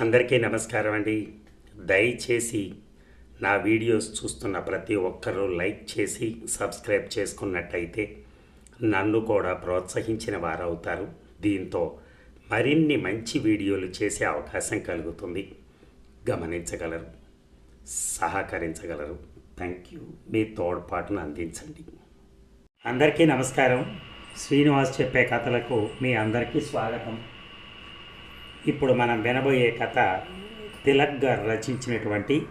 అందరికీ నమస్కారం అండి. దయచేసి నా వీడియోస్ చూస్తున్న ప్రతి ఒక్కరూ లైక్ చేసి సబ్స్క్రైబ్ చేసుకున్నట్టయితే నన్ను కూడా ప్రోత్సహించిన వారవుతారు. దీంతో మరిన్ని మంచి వీడియోలు చేసే అవకాశం కలుగుతుంది. గమనించగలరు సహకరించగలరు. Thank you. మీ తోడ్పాటును అందించండి. అందరికీ నమస్కారం. శ్రీనివాస్ చెప్పే కథలకు మీ అందరికీ స్వాగతం. ఇప్పుడు మనం వినబోయే కథ తిలక్ గారు రచించినటువంటి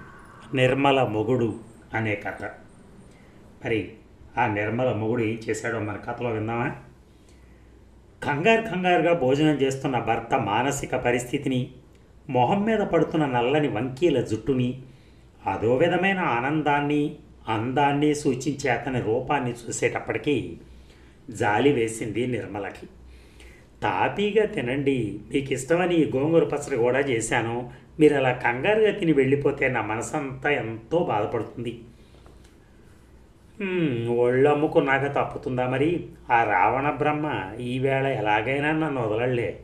నిర్మల మొగుడు అనే కథ. మరి ఆ నిర్మల మొగుడు ఏం చేశాడో మన కథలో విందామా? కంగారు కంగారుగా భోజనం చేస్తున్న భర్త మానసిక పరిస్థితిని మొహం మీద పడుతున్న నల్లని వంకీల జుట్టుని అదో విధమైన ఆనందాన్ని అందాన్ని సూచించే అతని రూపాన్ని చూసేటప్పటికీ జాలి వేసింది నిర్మలకి. తాపీగా తినండి. మీకు ఇష్టమని గోంగూర పచ్చడి కూడా చేశాను. మీరు అలా కంగారుగా తిని వెళ్ళిపోతే నా మనసంతా ఎంతో బాధపడుతుంది. "హ్మ్, ఒళ్ళు అమ్ముకున్నాక తప్పుతుందా మరి? ఆ రావణ బ్రహ్మ ఈవేళ ఎలాగైనా నన్ను వదలలే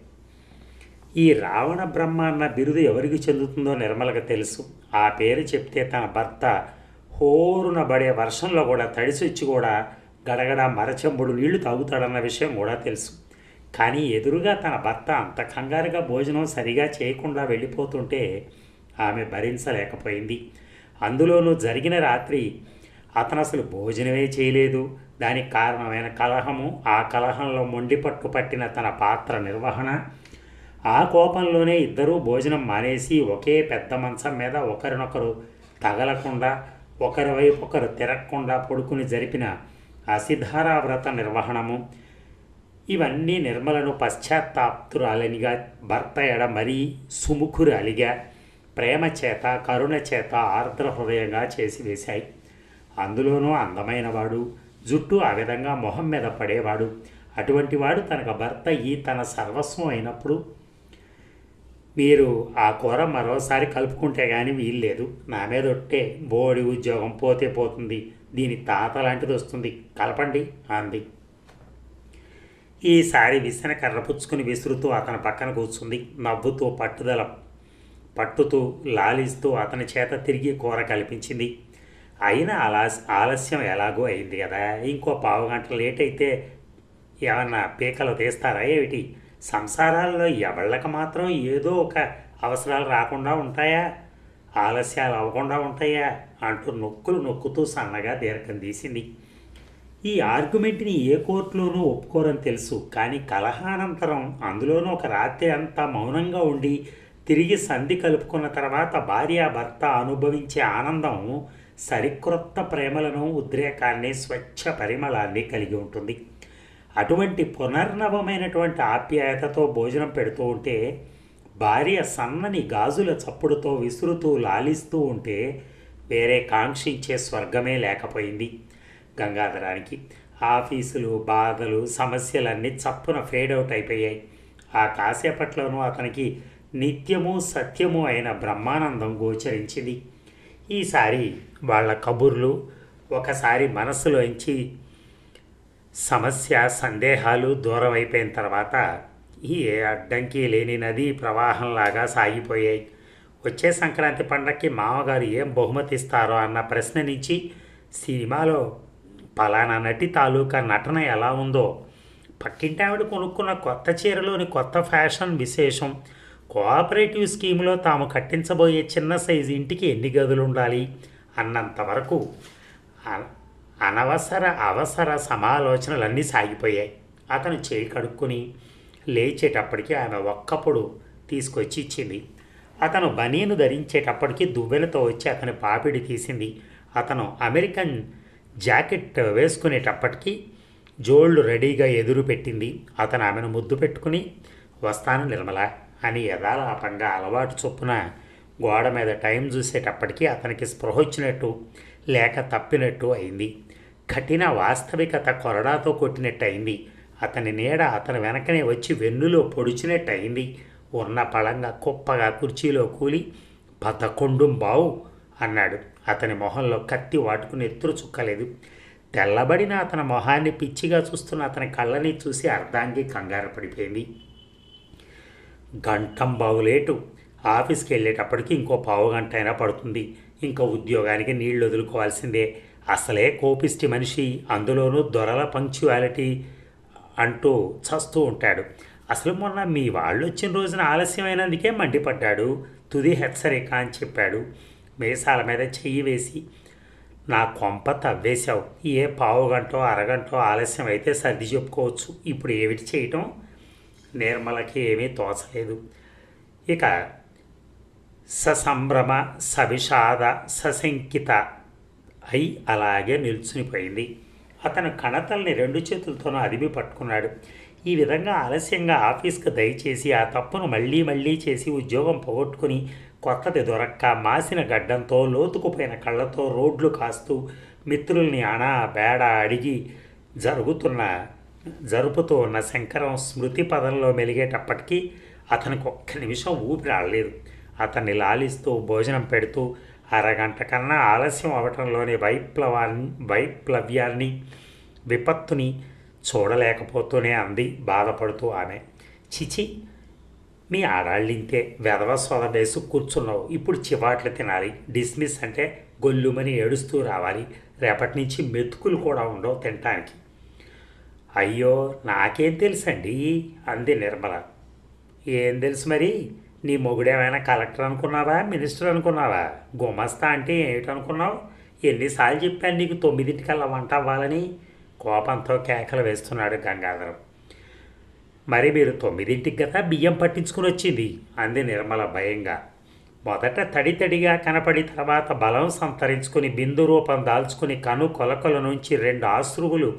ఈ రావణ బ్రహ్మ అన్న బిరుదు ఎవరికి చెందుతుందో నిర్మలకు తెలుసు. ఆ పేరు చెప్తే తన భర్త హోరున పడే వర్షంలో కూడా తడిసొచ్చి కూడా గడగడ మరచెంబుడు నీళ్ళు తాగుతాడన్న విషయం కూడా తెలుసు. కానీ ఎదురుగా తన భర్త అంత కంగారుగా భోజనం సరిగా చేయకుండా వెళ్ళిపోతుంటే ఆమె భరించలేకపోయింది. అందులోనూ జరిగిన రాత్రి అతను అసలు భోజనమే చేయలేదు. దానికి కారణమైన కలహము ఆ కలహంలో మొండి పట్టు పట్టిన తన పాత్ర నిర్వహణ. ఆ కోపంలోనే ఇద్దరూ భోజనం మానేసి ఒకే పెద్ద మంచం మీద ఒకరినొకరు తగలకుండా ఒకరి వైపు ఒకరు తిరగకుండా పడుకుని జరిపిన అసిధారా వ్రత నిర్వహణము. ఇవన్నీ నిర్మలను పశ్చాత్తాప్తురాలనిగా భర్త ఎడ మరీ సుముఖురాలిగా ప్రేమ చేత కరుణ చేత ఆర్ద్ర హృదయంగా చేసి వేశాయి. అందులోనూ అందమైనవాడు జుట్టు ఆ విధంగా మొహం మీద పడేవాడు. అటువంటి వాడు తనకు భర్త ఈ తన సర్వస్వం అయినప్పుడు మీరు ఆ కూర మరోసారి కలుపుకుంటే కానీ వీల్లేదు. నా మీద ఒట్టే బోడి ఉద్యోగం పోతే పోతుంది. దీని తాత లాంటిది వస్తుంది కలపండి అంది. ఈసారి విసిన కర్ర పుచ్చుకుని విసురుతూ అతని పక్కన కూర్చుంది. నవ్వుతూ పట్టుదల పట్టుతూ లాలిస్తూ అతని చేత తిరిగి కూర కల్పించింది. అయినా అలా ఆలస్యం ఎలాగో అయింది కదా. ఇంకో పావు గంట లేట్ అయితే ఏమన్నా పీకలు తీస్తారా ఏమిటి? సంసారాల్లో ఎవళ్ళకి మాత్రం ఏదో ఒక అవసరాలు రాకుండా ఉంటాయా? ఆలస్యాలు అవ్వకుండా ఉంటాయా? అంటూ నొక్కులు నొక్కుతూ సన్నగా దీర్ఘం తీసింది. ఈ ఆర్గ్యుమెంట్ని ఏ కోర్టులోనూ ఒప్పుకోరని తెలుసు కానీ కలహానంతరం అందులోనూ ఒక రాత్రి అంతా మౌనంగా ఉండి తిరిగి సంధి కలుపుకున్న తర్వాత భార్యాభర్త అనుభవించే ఆనందం సరిక్రొత్త ప్రేమలను ఉద్రేకాన్ని స్వచ్ఛ పరిమళాన్ని కలిగి ఉంటుంది. అటువంటి పునర్నవమైనటువంటి ఆప్యాయతతో భోజనం పెడుతూ ఉంటే భార్య సన్నని గాజుల చప్పుడుతో విసురుతూ లాలిస్తూ ఉంటే వేరే కాంక్షించే స్వర్గమే లేకపోయింది. గంగాధరానికి. ఆఫీసులు బాధలు సమస్యలన్నీ చప్పున ఫేడ్ అవుట్ అయిపోయాయి. ఆ కాసేపట్లోనూ అతనికి నిత్యము సత్యము అయిన బ్రహ్మానందం గోచరించింది. ఈసారి వాళ్ళ కబుర్లు ఒకసారి మనసులోంచి సమస్య సందేహాలు దూరం అయిపోయిన తర్వాత ఈ అడ్డంకి లేని నది ప్రవాహంలాగా సాగిపోయాయి. వచ్చే సంక్రాంతి పండక్కి మామగారు ఏం బహుమతి ఇస్తారో అన్న ప్రశ్న నుంచి సినిమాలో పలానా నటి తాలూకా నటన ఎలా ఉందో. పక్కింటి ఆవిడ కొనుక్కున్న కొత్త చీరలోని కొత్త ఫ్యాషన్ విశేషం. కోఆపరేటివ్ స్కీమ్లో తాము కట్టించబోయే చిన్న సైజు ఇంటికి ఎన్ని గదులు ఉండాలి? అన్నంతవరకు అ- అనవసర అవసర సమాలోచనలన్నీ సాగిపోయాయి. అతను చేయి కడుక్కొని లేచేటప్పటికి ఆమె ఒక్కప్పుడు తీసుకొచ్చి ఇచ్చింది. అతను బనీను ధరించేటప్పటికి దువ్వెలతో వచ్చి అతని పాపిడి తీసింది. అతను అమెరికన్ జాకెట్ వేసుకునేటప్పటికీ జోళ్ళు రెడీగా ఎదురు పెట్టింది. అతను ఆమెను ముద్దు పెట్టుకుని వస్తాను నిర్మల అని యథాలాపంగా అలవాటు చొప్పున గోడ మీద టైం చూసేటప్పటికి అతనికి స్పృహ వచ్చినట్టు లేక తప్పినట్టు అయింది. కఠిన వాస్తవికత కొరడాతో కొట్టినట్టు అయింది అతని నీడ అతని వెనకనే వచ్చి వెన్నులో పొడిచినట్టు అయింది ఉన్న పళంగా కుప్పగా కుర్చీలో కూలి పదకొండు బావు అన్నాడు. అతని మొహంలో కత్తి వాటుకుని ఎత్తురు చుక్కలేదు. తెల్లబడిన అతని మొహాన్ని పిచ్చిగా చూస్తున్న అతని కళ్ళని చూసి అర్ధాంగి కంగారు పడిపోయింది. గంటం బాగులేటు ఆఫీస్కి వెళ్ళేటప్పటికి ఇంకో పావు గంట అయినా పడుతుంది. ఇంకా ఉద్యోగానికి నీళ్ళు వదులుకోవాల్సిందే. అసలే కోపిష్టి మనిషి. అందులోనూ దొరల పంక్చువాలిటీ అంటూ చస్తూ ఉంటాడు. అసలు మొన్న మీ వాళ్ళు వచ్చిన రోజున ఆలస్యమైనందుకే మండిపడ్డాడు. తుది హెచ్చరిక అని చెప్పాడు. మీసాల మీద చెయ్యి వేసి నా కొంప తవ్వేశావు. ఏ పావు గంటో అరగంటో ఆలస్యం అయితే సర్ది చెప్పుకోవచ్చు. ఇప్పుడు ఏమిటి చేయటం నిర్మలకి ఏమీ తోచలేదు. ఇక ససంభ్రమ సవిషాద సశంకిత అయి అలాగే నిల్చునిపోయింది. అతను కణతల్ని రెండు చేతులతోనూ అదిమి పట్టుకున్నాడు. ఈ విధంగా ఆలస్యంగా ఆఫీస్కి దయచేసి ఆ తప్పును మళ్ళీ మళ్ళీ చేసి ఉద్యోగం పోగొట్టుకుని కొత్తది దొరక్క మాసిన గడ్డంతో లోతుకుపోయిన కళ్ళతో రోడ్లు కాస్తూ మిత్రుల్ని అనా బేడ అడిగి జరుగుతున్న జరుపుతూ ఉన్న శంకరం స్మృతి పదంలో మెలిగేటప్పటికీ అతనికి ఒక్క నిమిషం ఊపిరి ఆడలేదు. అతన్ని లాలిస్తూ భోజనం పెడుతూ అరగంట కన్నా ఆలస్యం అవటంలోని వైప్లవాన్ని వైప్లవ్యాన్ని విపత్తుని చూడలేకపోతూనే అంది బాధపడుతూ ఆమె. చిచి మీ ఆడాళ్ళింతే వెధవ సొద వేసు కూర్చున్నావు. ఇప్పుడు చివాట్లు తినాలి. డిస్మిస్ అంటే గొల్లుమని ఏడుస్తూ రావాలి. రేపటి నుంచి మెతుకులు కూడా ఉండవు తినటానికి. అయ్యో నాకేం తెలుసండి? అంది నిర్మల. ఏం తెలుసు మరి? నీ మొగుడేమైనా కలెక్టర్ అనుకున్నావా? మినిస్టర్ అనుకున్నావా? గుమస్తా అంటే ఏమిటనుకున్నావు? ఎన్నిసార్లు చెప్పాను నీకు తొమ్మిదింటికల్లా వంట అవ్వాలని? కోపంతో కేకలు వేస్తున్నాడు గంగాధరం. మరి మీరు తొమ్మిదింటికి కదా బియ్యం పట్టించుకుని వచ్చింది అంది నిర్మల భయంగా. మొదట తడి తడిగా కనపడి తర్వాత బలం సంతరించుకుని బిందు రూపం దాల్చుకుని కను కొలకల నుంచి రెండు ఆశ్రువులు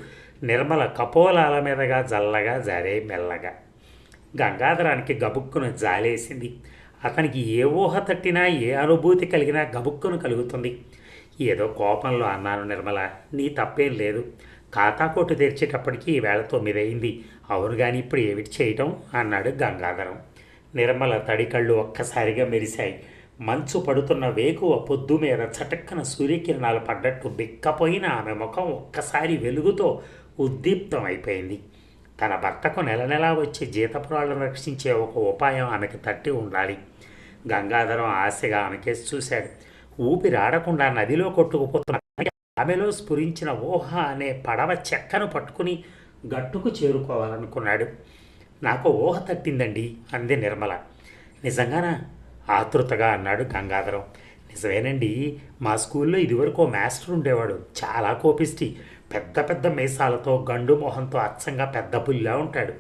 నిర్మల కపోలాల మీదగా జల్లగా జారే మెల్లగా. గంగాధరానికి గబుక్కును జాలేసింది. అతనికి ఏ ఊహ తట్టినా ఏ అనుభూతి కలిగినా గబుక్కును కలుగుతుంది. ఏదో కోపంలో అన్నాను నిర్మల నీ తప్పేం లేదు. కాతాకోటు తెరిచేటప్పటికీ వేళ ఈవేళ అవును కానీ ఇప్పుడు ఏమిటి చేయటం? అన్నాడు గంగాధరం. నిర్మల తడి కళ్ళు ఒక్కసారిగా మెరిశాయి. మంచు పడుతున్న వేకువ పొద్దు మీద చటక్కన సూర్యకిరణాలు పడ్డట్టు బిక్కపోయిన ఆమె ముఖం ఒక్కసారి వెలుగుతో ఉద్దీప్తం అయిపోయింది తన భర్తకు నెల నెలా వచ్చే జీతపురాలను రక్షించే ఒక ఉపాయం ఆమెకు తట్టి ఉండాలి. గంగాధరం ఆశగా ఆమెకేసి చూశాడు. ఊపిరాడకుండా నదిలో కొట్టుకుపోతున్న ఆమెలో స్ఫురించిన ఊహ అనే పడవ చెక్కను పట్టుకుని గట్టుకు చేరుకోవాలనుకున్నాడు. నాకు ఊహ తట్టిందండి అంది నిర్మల. నిజంగానా? ఆతృతగా అన్నాడు గంగాధరం. నిజమేనండి మా స్కూల్లో ఇదివరకు ఓ మాస్టర్ ఉండేవాడు. చాలా కోపిష్టి. పెద్ద పెద్ద మీసాలతో గండు మొహంతో అచ్చంగా పెద్ద పుల్లా ఉంటాడు.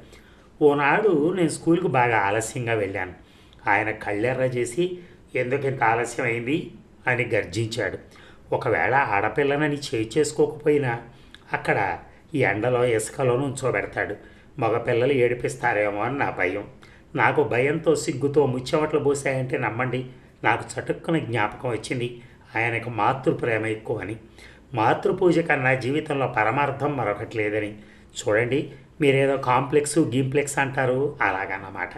ఓనాడు నేను స్కూల్కి బాగా ఆలస్యంగా వెళ్ళాను. ఆయన కళ్ళెర్ర చేసి ఎందుకు ఇంత ఆలస్యం అయింది అని గర్జించాడు. ఒకవేళ ఆడపిల్లనని చేయి చేసుకోకపోయినా అక్కడ ఈ ఎండలో ఇసుకలో నుంచోబెడతాడు. మగపిల్లలు ఏడిపిస్తారేమో అని నా భయం. నాకు భయంతో సిగ్గుతో ముచ్చవట్లు పోసాయంటే నమ్మండి నాకు చటుక్కున జ్ఞాపకం వచ్చింది. ఆయనకు మాతృప్రేమ ఎక్కువ అని. మాతృపూజ కన్నా జీవితంలో పరమార్థం మరొకటి లేదని. చూడండి మీరేదో కాంప్లెక్స్ గీంప్లెక్స్ అంటారు అలాగన్నమాట.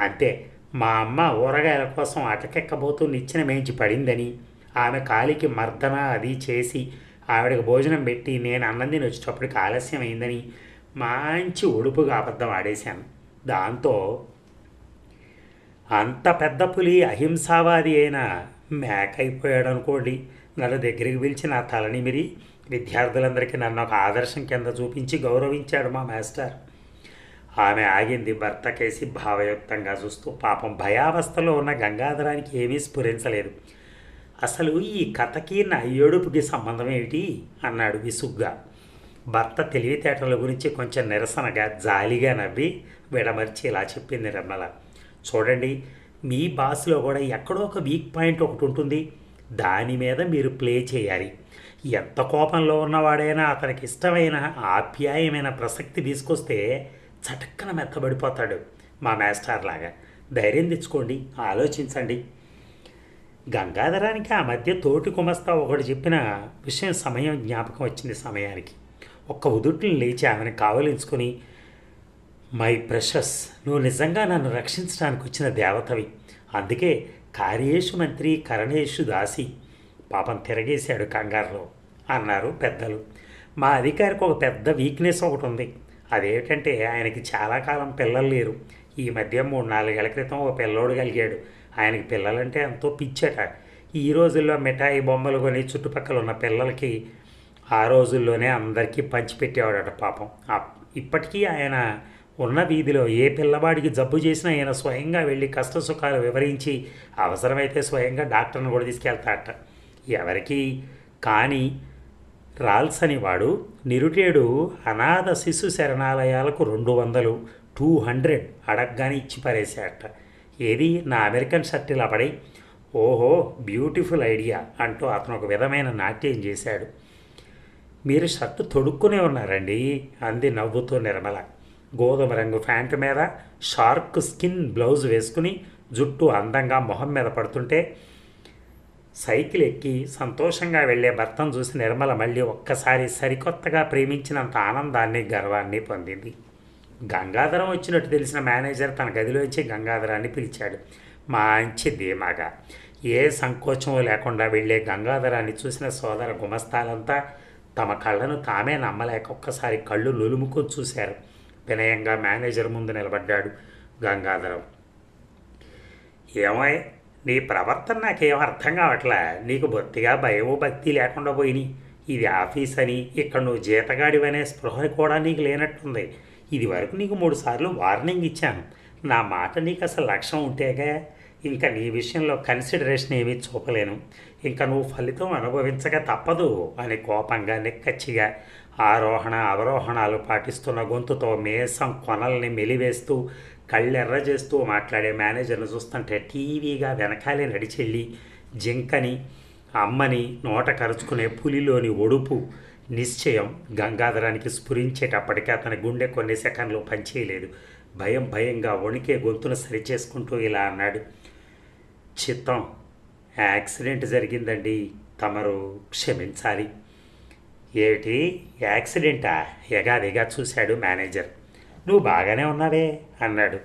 అంతే మా అమ్మ ఊరగాయల కోసం అటకెక్కబోతూ నిచ్చెన మేంచి పడిందని. ఆమె కాలికి మర్దన అది చేసి ఆవిడకి భోజనం పెట్టి నేను అన్నం తిని వచ్చేటప్పటికి ఆలస్యం అయిందని మంచి ఉడుపుగా అబద్ధం ఆడేశాను. దాంతో అంత పెద్ద పులి అహింసావాది అయిన మేక అయిపోయాడు అనుకోండి. నన్ను దగ్గరికి పిలిచి నా తలనిమిరి విద్యార్థులందరికీ నన్ను ఒక ఆదర్శం కింద చూపించి గౌరవించాడు మా మాస్టర్. ఆమె ఆగింది భర్త కేసి భావయుక్తంగా చూస్తూ పాపం భయావస్థలో ఉన్న గంగాధరానికి ఏమీ స్ఫురించలేదు. అసలు ఈ కథకి నా ఏడుపుకి సంబంధం ఏమిటి? అన్నాడు విసుగ్గా. భర్త తెలివితేటల గురించి కొంచెం నిరసనగా జాలిగా నవ్వి విడమర్చి ఇలా చెప్పింది నిర్మల చూడండి మీ బాస్లో కూడా ఎక్కడో ఒక వీక్ పాయింట్ ఒకటి ఉంటుంది. దాని మీద మీరు ప్లే చేయాలి. ఎంత కోపంలో ఉన్నవాడైనా అతనికి ఇష్టమైన ఆప్యాయమైన ప్రసక్తి తీసుకొస్తే చటక్కన మెత్తబడిపోతాడు మా మాస్టర్ లాగా ధైర్యం తెచ్చుకోండి ఆలోచించండి. గంగాధరానికి ఆ మధ్య తోటి కుమస్తా ఒకటి చెప్పిన విషయం సమయం జ్ఞాపకం వచ్చింది సమయానికి. ఒక్క ఉదుటిని లేచి ఆమెను కావలించుకొని మై ప్రెషస్ నువ్వు నిజంగా నన్ను రక్షించడానికి వచ్చిన దేవతవి. అందుకే కార్యేషు మంత్రి కరణేషు దాసి పాపం తిరగేశాడు కంగారులో అన్నారు పెద్దలు. మా అధికారికి ఒక పెద్ద వీక్నెస్ ఒకటి ఉంది. అదేమిటంటే ఆయనకి చాలా కాలం పిల్లలు లేరు. ఈ మధ్య మూడు నాలుగేళ్ళ క్రితం ఒక పిల్లోడు కలిగాడు. ఆయనకి పిల్లలంటే ఎంతో పిచ్చట. ఈ రోజుల్లో మిఠాయి బొమ్మలు కొని చుట్టుపక్కల ఉన్న పిల్లలకి ఆ రోజుల్లోనే అందరికీ పంచిపెట్టేవాడట పాపం. ఇప్పటికీ ఆయన ఉన్న వీధిలో ఏ పిల్లవాడికి జబ్బు చేసినా ఆయన స్వయంగా వెళ్ళి కష్ట సుఖాలు వివరించి అవసరమైతే స్వయంగా డాక్టర్ని కూడా తీసుకెళ్తాడట. ఎవరికి కానీ రాల్స్ అనేవాడు నిరుటేడు అనాథ శిశు శరణాలయాలకు రెండు వందలు టూ హండ్రెడ్ అడగ్గానే ఇచ్చి పారేశాడట. ఏది? నా అమెరికన్ షర్ట్ ఇలా పడి ఓహో బ్యూటిఫుల్ ఐడియా అంటూ అతను ఒక విధమైన నాట్యం చేశాడు. మీరు షర్టు తొడుక్కునే ఉన్నారండి అంది నవ్వుతూ నిర్మల. గోధుమ రంగు ప్యాంటు మీద షార్క్ స్కిన్ బ్లౌజ్ వేసుకుని జుట్టు అందంగా మొహం మీద పడుతుంటే సైకిల్ ఎక్కి సంతోషంగా వెళ్ళే భర్తను చూసి నిర్మల మళ్ళీ ఒక్కసారి సరికొత్తగా ప్రేమించినంత ఆనందాన్ని గర్వాన్ని పొందింది. గంగాధరం వచ్చినట్టు తెలిసిన మేనేజర్ తన గదిలోంచి గంగాధరాన్ని పిలిచాడు. మంచి ధీమాగా ఏ సంకోచం లేకుండా వెళ్ళే గంగాధరాన్ని చూసిన సోదర గుమస్తాలంతా తమ కళ్ళను తామే నమ్మలేక ఒక్కసారి కళ్ళు నులుముకొని చూశారు. వినయంగా మేనేజర్ ముందు నిలబడ్డాడు గంగాధరం. ఏమై నీ ప్రవర్తన నాకేం అర్థం కావట్లే? నీకు బొత్తిగా భయము భక్తి లేకుండా పోయినాయి ఇది ఆఫీస్ అని ఇక్కడ నువ్వు జీతగాడివనే స్పృహ కూడా నీకు లేనట్టుంది. ఇది వరకు నీకు మూడు సార్లు వార్నింగ్ ఇచ్చాను. నా మాట నీకు అసలు లక్ష్యం ఉంటేగా ఇంకా నీ విషయంలో కన్సిడరేషన్ ఏమీ చూపలేను. ఇంకా నువ్వు ఫలితం అనుభవించక తప్పదు అని కోపంగా నిక్కచ్చిగా ఆరోహణ అవరోహణాలు పాటిస్తున్న గొంతుతో మేసం కొనల్ని మెలివేస్తూ కళ్ళెర్ర చేస్తూ మాట్లాడే మేనేజర్ను చూస్తుంటే టీవీగా వెనకాలే నడిచెళ్ళి జింకని అమ్మని నోట కరుచుకునే పులిలోని ఒడుపు నిశ్చయం గంగాధరానికి స్ఫురించేటప్పటికీ అతని గుండె కొన్ని సెకండ్లు పనిచేయలేదు. భయం భయంగా వణికే గొంతును సరిచేసుకుంటూ ఇలా అన్నాడు. చిత్తం యాక్సిడెంట్ జరిగిందండి. తమరు క్షమించాలి. ఏమిటి? యాక్సిడెంటా? ఎగాదిగా చూశాడు మేనేజర్. నువ్వు బాగానే ఉన్నావే అన్నాడు.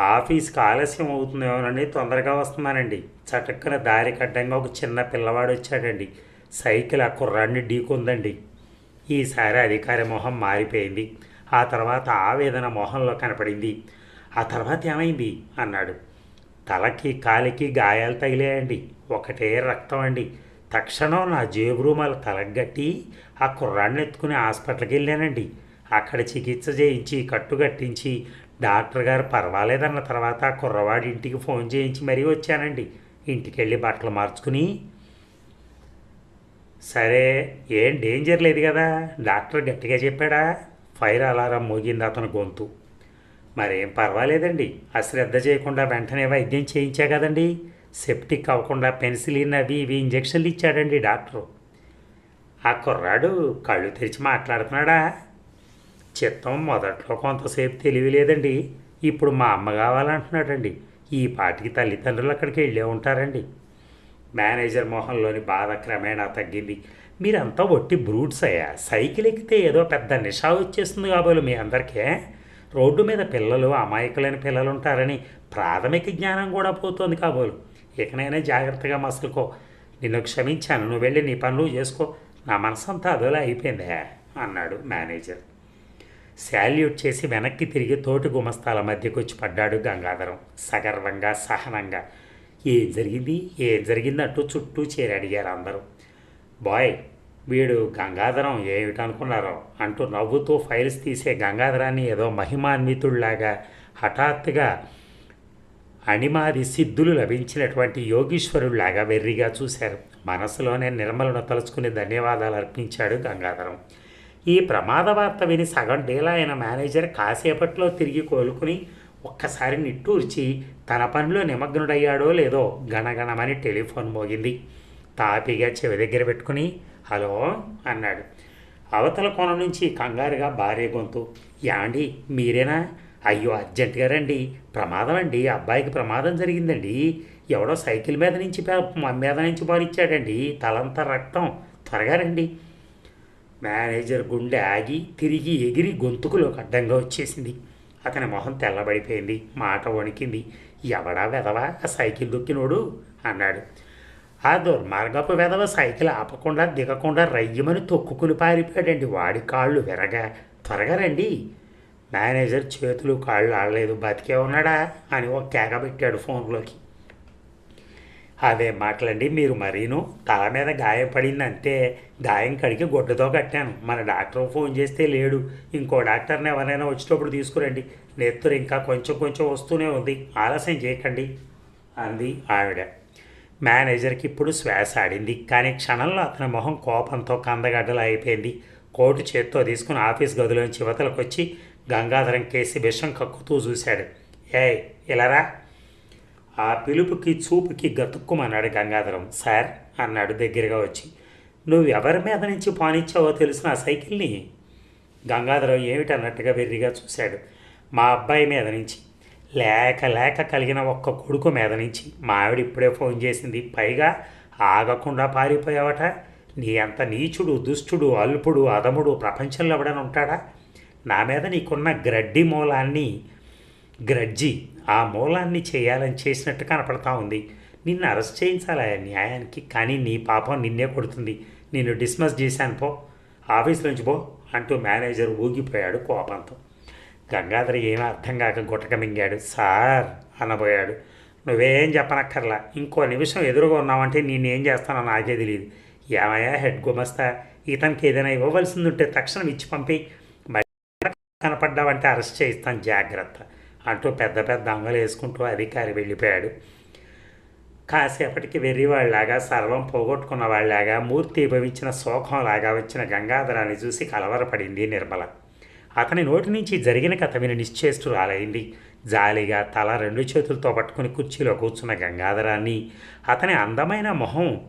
ఆఫీస్కి ఆలస్యం అవుతుందేమోనని తొందరగా వస్తున్నానండి. చటక్కన దారి కడ్డంగా ఒక చిన్న పిల్లవాడు వచ్చాడండి సైకిల్ ఆ కుర్రాడిని ఢీకొందండి. ఈసారి అధికారి మొహం మారిపోయింది. ఆ తర్వాత ఆవేదన మొహంలో కనపడింది. ఆ తర్వాత ఏమైంది? అన్నాడు. తలకి కాలికి గాయాలు తగిలేయండి. ఒకటే రక్తం అండి. తక్షణం నా జేబు రూమాలు తలగట్టి ఆ కుర్రాడిని ఎత్తుకుని హాస్పిటల్కి వెళ్ళానండి. అక్కడ చికిత్స చేయించి కట్టుగట్టించి డాక్టర్ గారు పర్వాలేదన్న తర్వాత ఆ కుర్రవాడి ఇంటికి ఫోన్ చేయించి మరీ వచ్చానండి. ఇంటికి వెళ్ళి బట్టలు మార్చుకుని సరే ఏం డేంజర్ లేదు కదా? డాక్టర్ గట్టిగా చెప్పాడా? ఫైర్ అలారం మోగింది అతని గొంతు. మరేం పర్వాలేదండి అశ్రద్ధ చేయకుండా వెంటనే వైద్యం చేయించా కదండి. సెప్టిక్ అవ్వకుండా పెన్సిలిన్ అవి ఇవి ఇంజక్షన్లు ఇచ్చాడండి డాక్టరు. ఆ కుర్రాడు కళ్ళు తెరిచి మాట్లాడుతున్నాడా? చిత్తం మొదట్లో కొంతసేపు తెలివి లేదండి. ఇప్పుడు మా అమ్మ కావాలంటున్నాడండి. ఈ పాటికి తల్లిదండ్రులు అక్కడికి వెళ్ళే ఉంటారండి. మేనేజర్ మొహంలోని బాధ క్రమేణా తగ్గింది. మీరంతా ఒట్టి బ్రూట్స్ అయ్యా. సైకిల్ ఎక్కితే ఏదో పెద్ద నిషా వచ్చేస్తుంది కాబోలు మీ అందరికీ. రోడ్డు మీద పిల్లలు అమాయకులైన పిల్లలు ఉంటారని ప్రాథమిక జ్ఞానం కూడా పోతుంది కాబోలు. ఇకనైనా జాగ్రత్తగా మసులుకో. నిన్ను క్షమించాను. నువ్వు వెళ్ళి నీ పనులు చేసుకో. నా మనసంతా అదోలా అయిపోయిందే అన్నాడు మేనేజర్. శాల్యూట్ చేసి వెనక్కి తిరిగి తోటి గుమస్తాల మధ్యకు వచ్చి పడ్డాడు గంగాధరం. సగర్వంగా సహనంగా. ఏం జరిగింది? ఏం జరిగిందంటూ చుట్టూ చేరి అడిగారు అందరూ. బాయ్ వీడు గంగాధరం ఏమిటనుకున్నారో అంటూ నవ్వుతూ ఫైల్స్ తీసే గంగాధరాన్ని ఏదో మహిమాన్వితుడిలాగా హఠాత్తుగా అణిమాది సిద్ధులు లభించినటువంటి యోగీశ్వరుడిలాగా వెర్రిగా చూశారు. మనసులోనే నిర్మలను తలుచుకుని ధన్యవాదాలు అర్పించాడు గంగాధరం. ఈ ప్రమాద వార్త విని సగం డేలా అయిన మేనేజర్ కాసేపట్లో తిరిగి కోలుకుని ఒక్కసారి నిట్టూర్చి తన పనిలో నిమగ్నుడయ్యాడో లేదో గణగణమని టెలిఫోన్ మోగింది. తాపిగా చెవి దగ్గర పెట్టుకుని హలో అన్నాడు. అవతల కోణం నుంచి కంగారుగా భార్య గొంతు యాండి మీరేనా? అయ్యో అర్జెంటుగా రండి. ప్రమాదం అండి అబ్బాయికి ప్రమాదం జరిగిందండి. ఎవడో సైకిల్ మీద నుంచి మీద నుంచి పాలిచ్చాడండి. తలంతా రక్తం. త్వరగా రండి. మేనేజర్ గుండె ఆగి తిరిగి ఎగిరి గొంతుకులోకి అడ్డంగా వచ్చేసింది. అతని మొహం తెల్లబడిపోయింది. మాట వణికింది. ఎవడా వెధవా? ఆ సైకిల్ దొక్కినోడు? అన్నాడు. ఆ దుర్మార్గపు వెదవ సైకిల్ ఆపకుండా దిగకుండా రయ్యమని తొక్కుకుని పారిపోయాడండి. వాడి కాళ్ళు విరగా. త్వరగా రండి. మేనేజర్ చేతులు కాళ్ళు ఆడలేదు. బతికే ఉన్నాడా? అని ఒక కేక పెట్టాడు ఫోన్లోకి. అవే మాటలండి. మీరు మరీను తల మీద గాయం పడింది అంతే గాయం కడిగి గుడ్డతో కట్టాను. మన డాక్టర్ ఫోన్ చేస్తే లేడు. ఇంకో డాక్టర్ని ఎవరైనా వచ్చేటప్పుడు తీసుకురండి. నెత్తురు ఇంకా కొంచెం కొంచెం వస్తూనే ఉంది. ఆలస్యం చేయకండి అంది ఆవిడ. మేనేజర్కి ఇప్పుడు శ్వాస ఆడింది. కానీ క్షణంలో అతని మొహం కోపంతో కందగడ్డలు అయిపోయింది. కోటు చేత్తో తీసుకుని ఆఫీస్ గదిలోంచి యువతలకు వచ్చి గంగాధరం కేసి విషం కక్కుతూ చూశాడు. ఏయ్ ఇలారా? ఆ పిలుపుకి చూపుకి గతుక్కుమన్నాడు గంగాధరం. సార్ అన్నాడు దగ్గరగా వచ్చి నువ్వు ఎవరి మీద నుంచి పానిచ్చావో తెలిసిన ఆ సైకిల్ని? గంగాధరం ఏమిటన్నట్టుగా వెర్రిగా చూశాడు. మా అబ్బాయి మీద నుంచి లేక లేక కలిగిన ఒక్క కొడుకు మీద నుంచి మా ఆవిడ ఇప్పుడే ఫోన్ చేసింది. పైగా ఆగకుండా పారిపోయావట. నీ అంత నీచుడు దుష్టుడు అల్పుడు అదముడు ప్రపంచంలో ఎవడని ఉంటాడా? నా మీద నీకున్న గ్రడ్డి మూలాన్ని గ్రడ్జి ఆ మూలాన్ని చేయాలని చేసినట్టు కనపడతా ఉంది. నిన్ను అరెస్ట్ చేయించాలి ఆ న్యాయానికి? కానీ నీ పాపం నిన్నే కొడుతుంది. నిన్ను డిస్మస్ చేశాను పో. ఆఫీస్ నుంచి పో అంటూ మేనేజర్ ఊగిపోయాడు కోపంతో. గంగాధర్ ఏమీ అర్థం కాక గుట్టక మింగాడు. సార్ అనబోయాడు. నువ్వేం చెప్పనక్కర్లా. ఇంకో నిమిషం ఎదురుగా ఉన్నావంటే నేనేం చేస్తానో నాకే తెలియదు ఏమయ్యా హెడ్ గుమస్తా? ఇతనికి ఏదైనా ఇవ్వవలసింది ఉంటే తక్షణం ఇచ్చి పంపి. మరి కనపడ్డావంటే అరెస్ట్ చేయిస్తాను జాగ్రత్త. అంటూ పెద్ద పెద్ద అంగలు వేసుకుంటూ అధికారి వెళ్ళిపోయాడు. కాసేపటికి వెర్రివాళ్ళలాగా సర్వం పోగొట్టుకున్న వాళ్ళలాగా మూర్తి భవించిన శోకంలాగా వచ్చిన గంగాధరాన్ని చూసి కలవరపడింది నిర్మల. అతని నోటి నుంచి జరిగిన కథ విని నిశ్చేష్టురాలైంది. జాలిగా తల రెండు చేతులతో పట్టుకుని కుర్చీలో కూర్చున్న గంగాధరాన్ని అతని అందమైన మొహం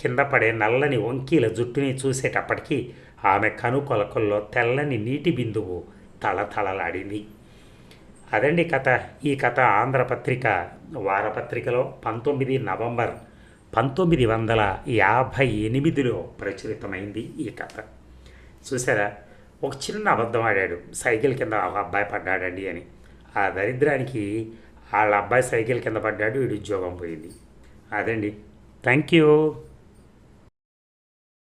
కింద పడే నల్లని వంకీల జుట్టుని చూసేటప్పటికీ ఆమె కనుకొలకల్లో తెల్లని నీటి బిందువు తళతళలాడింది అదండి కథ. ఈ కథ ఆంధ్రపత్రిక వారపత్రికలో పంతొమ్మిది నవంబర్ పంతొమ్మిది వందల యాభై ఎనిమిదిలో ప్రచురితమైంది ఈ కథ. చూసారా? ఒక చిన్న అబద్ధం ఆడాడు. సైకిల్ కింద ఒక అబ్బాయి పడ్డాడండి అని. ఆ దరిద్రానికి వాళ్ళ అబ్బాయి సైకిల్ కింద పడ్డాడు. వీడి ఉద్యోగం పోయింది. అదండి. Thank you